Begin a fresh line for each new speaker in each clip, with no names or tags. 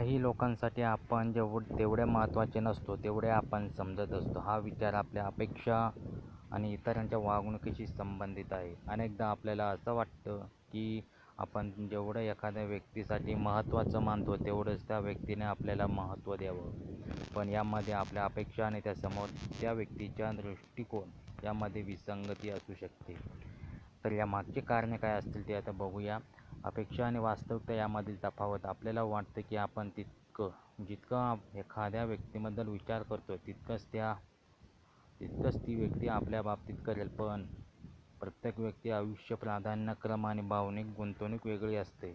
काही लोकांसाठी आपण जेवढ तेवढे महत्त्वाचे नसतो तेवढे आपण समजत असतो. हा विचार आपल्या अपेक्षा आणि इतरांच्या वागणुकीशी संबंधित आहे. अनेकदा आपल्याला असं वाटतं की आपण जेवढं एखाद्या व्यक्तीसाठी महत्त्वाचं मानतो तेवढंच त्या व्यक्तीने आपल्याला महत्त्व द्यावं. पण यामध्ये आपल्या अपेक्षा आणि त्यासमोर त्या व्यक्तीच्या दृष्टिकोन यामध्ये विसंगती असू शकते. तर या मागची कारणे काय असतील ते आता बघूया. अपेक्षा आणि वास्तविकता यामधील तफावत आपल्याला वाटतं की आपण तितकं जितकं एखाद्या व्यक्तीबद्दल विचार करतो तितकंच त्या तितकंच ती व्यक्ती आपल्या बाबतीत करेल. पण प्रत्येक व्यक्ती आयुष्य प्राधान्यक्रम आणि भावनिक गुंतवणूक वेगळी असते.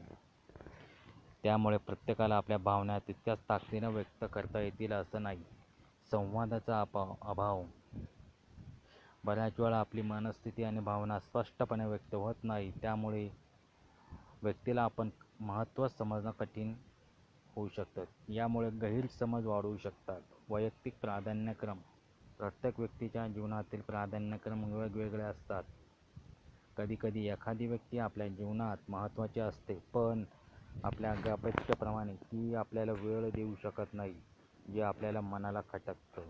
त्यामुळे प्रत्येकाला आपल्या भावना तितक्याच ताकदीनं व्यक्त करता येतील असं नाही. संवादाचा अभाव अभाव. बऱ्याच वेळा आपली मनस्थिती आणि भावना स्पष्टपणे व्यक्त होत नाही. त्यामुळे व्यक्तीला आपण महत्त्व समजणं कठीण होऊ शकतं. यामुळे गैरसमज वाढू शकतात. वैयक्तिक प्राधान्यक्रम. प्रत्येक व्यक्तीच्या जीवनातील प्राधान्यक्रम वेगवेगळे असतात. कधीकधी एखादी व्यक्ती आपल्या जीवनात महत्त्वाची असते पण आपल्या अपेक्षेप्रमाणे ती आपल्याला वेळ देऊ शकत नाही जे आपल्याला मनाला खटकतं.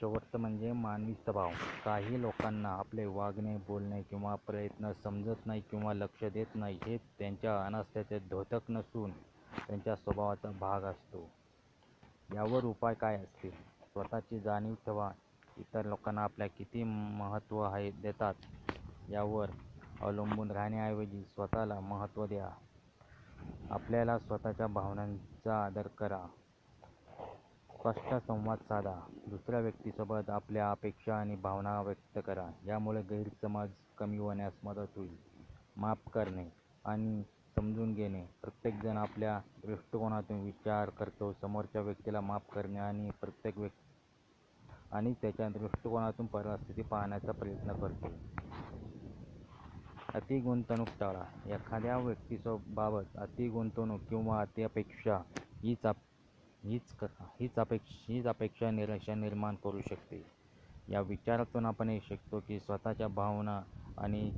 शेवटचं म्हणजे मानवी स्वभाव. काही लोकांना आपले वागणे बोलणे किंवा प्रयत्न समजत नाही किंवा लक्ष देत नाही हे त्यांच्या अनास्थेचे द्योतक नसून त्यांच्या स्वभावाचा भाग असतो. यावर उपाय काय असतील? स्वतःची जाणीव ठेवा. इतर लोकांना आपल्या किती महत्त्व आहे देतात यावर अवलंबून राहण्याऐवजी स्वतःला महत्त्व द्या. आपल्याला स्वतःच्या भावनांचा आदर करा. स्पष्ट संवाद साधा. दुसऱ्या व्यक्तीसोबत आपल्या अपेक्षा आणि भावना व्यक्त करा. यामुळे गैरसमज कमी होण्यास मदत होईल. माफ करणे आणि समजून घेणे. प्रत्येकजण आपल्या दृष्टिकोनातून विचार करतो. समोरच्या व्यक्तीला माफ करणे आणि प्रत्येक व्यक्ती आणि त्याच्या दृष्टिकोनातून परिस्थिती पाहण्याचा प्रयत्न करतो. अति गुंतवणूक टाळा. एखाद्या व्यक्तीसोबाबत अति गुंतवणूक किंवा अति अपेक्षा हीच आप हीच क हीच अपेक्ष हीच अपेक्षा निराशा निर्माण करू शकते. या विचारातून आपण हे शिकतो की स्वतःच्या भावना आणि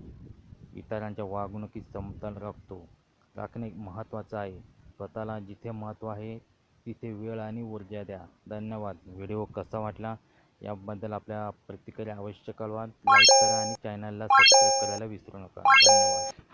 इतरांच्या वागणुकीत समतोल राखतो. राखणे महत्त्वाचं आहे. स्वतःला जिथे महत्त्व आहे तिथे वेळ आणि ऊर्जा द्या. धन्यवाद. व्हिडिओ कसा वाटला? याबद्दल आपल्या प्रतिक्रिया अवश्य कळवा. लाईक करा आणि चॅनलला सबस्क्राईब करायला विसरू नका. धन्यवाद.